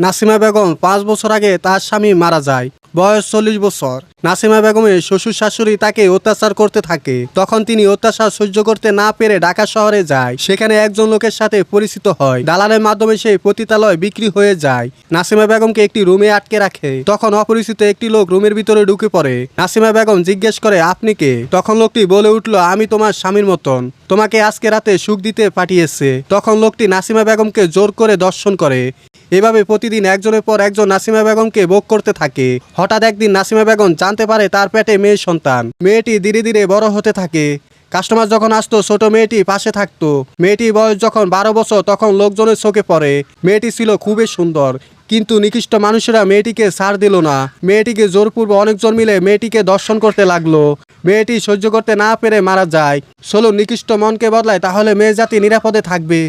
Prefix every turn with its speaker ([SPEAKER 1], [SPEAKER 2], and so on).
[SPEAKER 1] নাসিমা বেগম পাঁচ বছর আগে তার স্বামী মারা যায়। বয়স চল্লিশ বছর। নাসিমা বেগমের শ্বশুর শাশুড়ি তাকে অত্যাচার করতে থাকে। তখন তিনি অত্যাচার সহ্য করতে না পেরে ঢাকা শহরে যায়। সেখানে একজন লোকের সাথে পরিচিত হয়। দালালের মাধ্যমে সেই পতিতালয় বিক্রি হয়ে যায়। নাসিমা বেগমকে একটি রুমে আটকে রাখে। তখন অপরিচিত একটি লোক রুমের ভিতরে ঢুকে পড়ে। নাসিমা বেগম জিজ্ঞেস করে, আপনি কে? তখন লোকটি বলে উঠল, আমি তোমার স্বামীর মতন। তোমাকে আজকে রাতে সুখ দিতে পাঠিয়েছে। তখন লোকটি নাসিমা বেগমকে জোর করে দর্শন করে। এভাবে প্রতিদিন একজনের পর একজন নাসিমা বেগমকে ভোগ করতে থাকে। হঠাৎ একদিন নাসিমা বেগম জানতে পারে তার পেটে মেয়ে সন্তান। মেয়েটি ধীরে ধীরে বড় হতে থাকে। কাস্টমার যখন আসতো, ছোট মেয়েটি পাশে থাকতো। মেয়েটির বয়স যখন বারো বছর, তখন লোকজনের চোখে পড়ে। মেয়েটি ছিল খুবই সুন্দর। কিন্তু নিকৃষ্ট মানুষেরা মেয়েটিকে ছাড় দিল না। মেয়েটিকে জোরপূর্ব অনেকজন মিলে মেয়েটিকে দর্শন করতে লাগল। মেয়েটি সহ্য করতে না পেরে মারা যায়। ষোলো নিকৃষ্ট মনকে বদলায়, তাহলে মেয়ে জাতি নিরাপদে থাকবে।